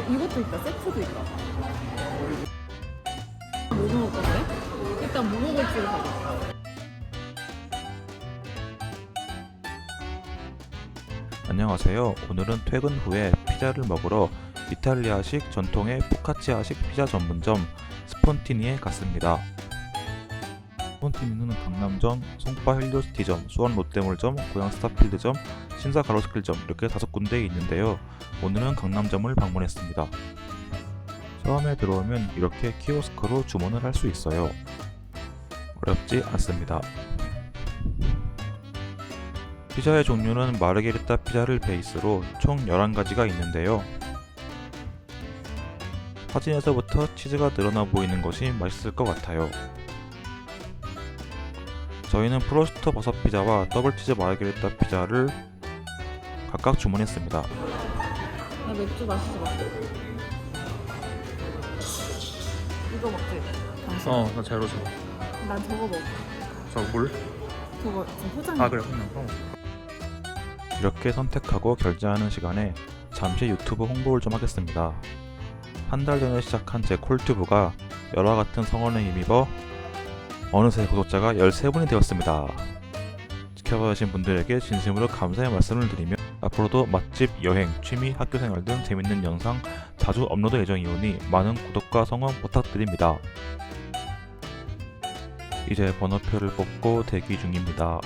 어, 이것도 있다. 세트도 있다. 뭐 먹을 건데? 일단 뭐 먹을지를 봐봐. 안녕하세요. 오늘은 퇴근 후에 피자를 먹으러 이탈리아식 전통의 포카치아식 피자 전문점 스폰티니에 갔습니다. 스폰티니는 강남점, 송파 헬리오시티점, 수원 롯데몰점, 고양 스타필드점, 신사 가로수길점 이렇게 다섯 군데에 있는데요. 오늘은 강남점을 방문했습니다. 처음에 들어오면 이렇게 키오스크로 주문을 할 수 있어요. 어렵지 않습니다. 피자의 종류는 마르게리타 피자를 베이스로 총 11가지가 있는데요. 사진에서부터 치즈가 늘어나 보이는 것이 맛있을 것 같아요. 저희는 프로스터 버섯 피자와 더블 치즈 마르게리타 피자를 각각 주문했습니다. 나 맥주 마시지 마. 이거 먹지? 당신. 어, 나 제로 줘. 난 저거 먹어. 저 물? 저거 지금 포장. 아 그래, 그냥 어. 이렇게 선택하고 결제하는 시간에 잠시 유튜브 홍보를 좀 하겠습니다. 한 달 전에 시작한 제 콜튜브가 열화 같은 성원에 힘입어 어느새 구독자가 13분이 되었습니다. 지켜봐주신 분들에게 진심으로 감사의 말씀을 드리며 앞으로도 맛집, 여행, 취미, 학교생활 등 재밌는 영상 자주 업로드 예정이오니 많은 구독과 성원 부탁드립니다. 이제 번호표를 뽑고 대기 중입니다.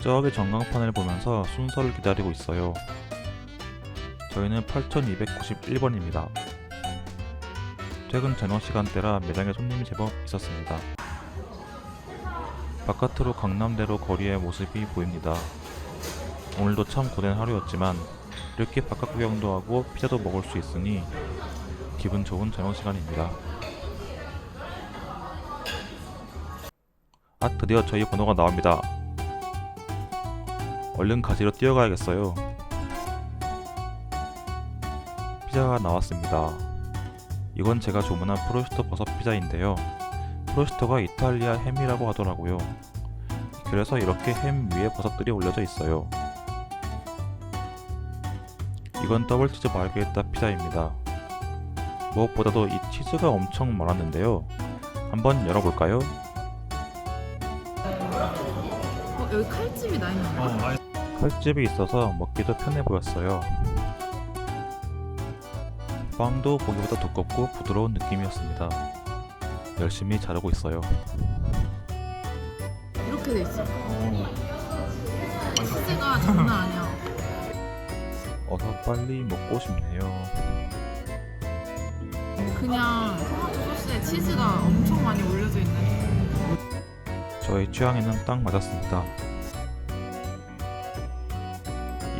저기 전광판을 보면서 순서를 기다리고 있어요. 저희는 8291번입니다. 퇴근 저녁 시간대라 매장에 손님이 제법 있었습니다. 바깥으로 강남대로 거리의 모습이 보입니다. 오늘도 참 고된 하루였지만 이렇게 바깥 구경도 하고 피자도 먹을 수 있으니 기분 좋은 저녁 시간입니다. 아 드디어 저희 번호가 나옵니다. 얼른 가지러 뛰어가야겠어요. 피자가 나왔습니다. 이건 제가 주문한 프로슈터 버섯 피자인데요. 프로슈터가 이탈리아 햄이라고 하더라고요. 그래서 이렇게 햄 위에 버섯들이 올려져 있어요. 이건 더블 치즈 마르게리타 피자입니다. 무엇보다도 이 치즈가 엄청 많았는데요. 한번 열어볼까요? 어, 여기 칼집이 나 있는 어, 거야? 아이, 칼집이 있어서 먹기도 편해 보였어요. 빵도 보기보다 두껍고 부드러운 느낌이었습니다. 열심히 자르고 있어요. 이렇게 돼 있어. 어. 치즈가 장난 아니야. 어서 빨리 먹고 싶네요. 그냥 토마토 소스에 치즈가 엄청 많이 올려져 있네. 저의 취향에는 딱 맞았습니다.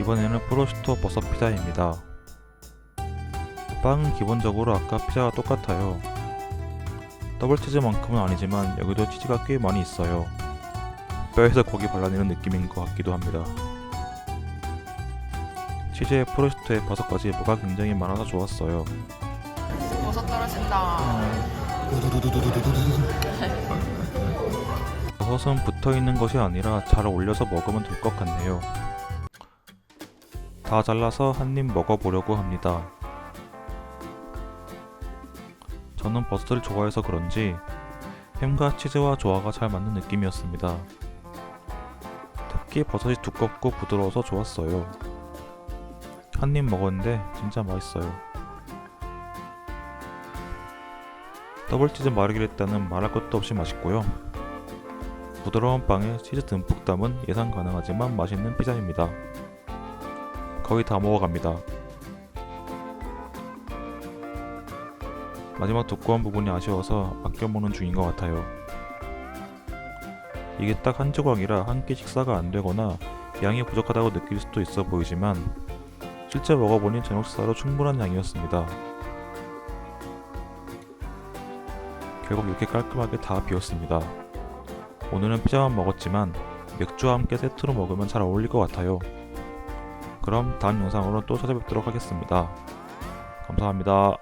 이번에는 프로슈토 버섯 피자입니다. 빵은 기본적으로 아까 피자와 똑같아요. 더블 치즈만큼은 아니지만 여기도 치즈가 꽤 많이 있어요. 뼈에서 고기 발라내는 느낌인 것 같기도 합니다. 치즈에 프로슈토에 버섯까지 뭐가 굉장히 많아서 좋았어요. 버섯 떨어진다. 버섯은 붙어 있는 것이 아니라 잘 올려서 먹으면 될 것 같네요. 다 잘라서 한 입 먹어보려고 합니다. 저는 버섯을 좋아해서 그런지 햄과 치즈와 조화가 잘 맞는 느낌이었습니다. 특히 버섯이 두껍고 부드러워서 좋았어요. 한 입 먹었는데 진짜 맛있어요. 더블 치즈 마르게리따는 말할 것도 없이 맛있고요. 부드러운 빵에 치즈 듬뿍 담은 예상 가능하지만 맛있는 피자입니다. 거의 다 먹어갑니다. 마지막 두꺼운 부분이 아쉬워서 아껴 먹는 중인 것 같아요. 이게 딱 한 조각이라 한 끼 식사가 안 되거나 양이 부족하다고 느낄 수도 있어 보이지만 실제 먹어보니 저녁 식사로 충분한 양이었습니다. 결국 이렇게 깔끔하게 다 비웠습니다. 오늘은 피자만 먹었지만 맥주와 함께 세트로 먹으면 잘 어울릴 것 같아요. 그럼 다음 영상으로 또 찾아뵙도록 하겠습니다. 감사합니다.